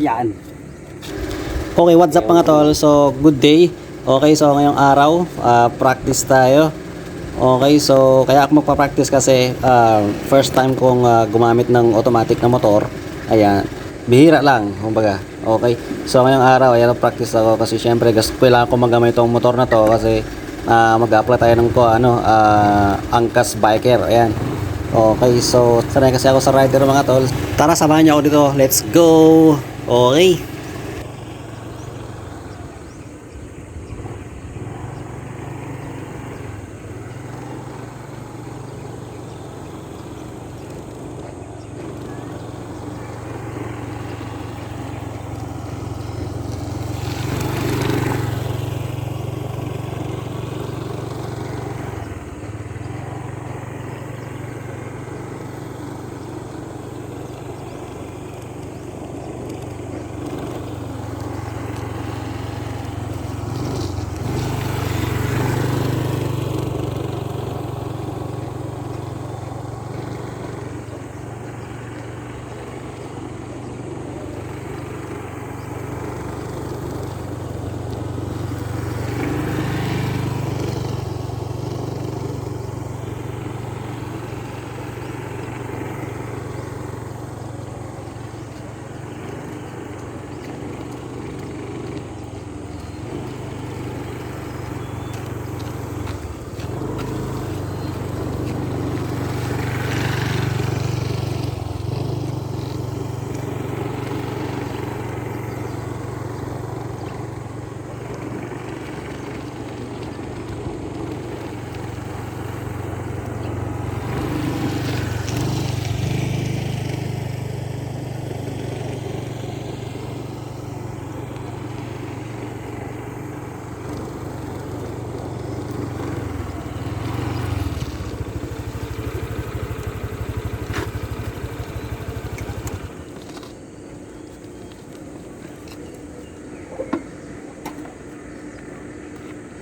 Yan. Okay, what's up mga tol? So, good day. Okay, so ngayong araw, ah, practice tayo. Okay, so kaya ako magpa-practice kasi ah, first time kong ah, gumamit ng automatic na motor. Ayan, bihira lang, kumbaga. Okay, so ngayong araw, ayan, practice ako kasi syempre gusto kailangan ko magamit itong motor na to kasi ah, mag-apply tayo ng ko, ano, ah, Angkas Biker. Ayan. Okay, so sanay kasi ako sa rider mga tol. Tara, samahan niyo ako dito. Let's go! Okay.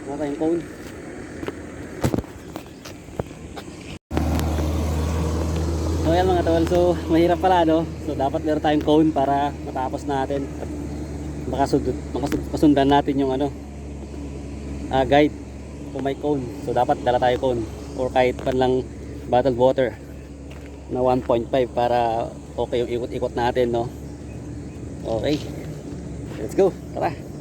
Wala tayong cone. So yan mga tol, so mahirap pala no. So dapat meron tayong cone para matapos natin. At makasundot, makasund, masundan natin yung ano ah, guide kung may cone. So dapat dala tayo cone or kahit pan lang bottled water na 1.5 para okay yung ikot-ikot natin no. Okay. Let's go. Tara.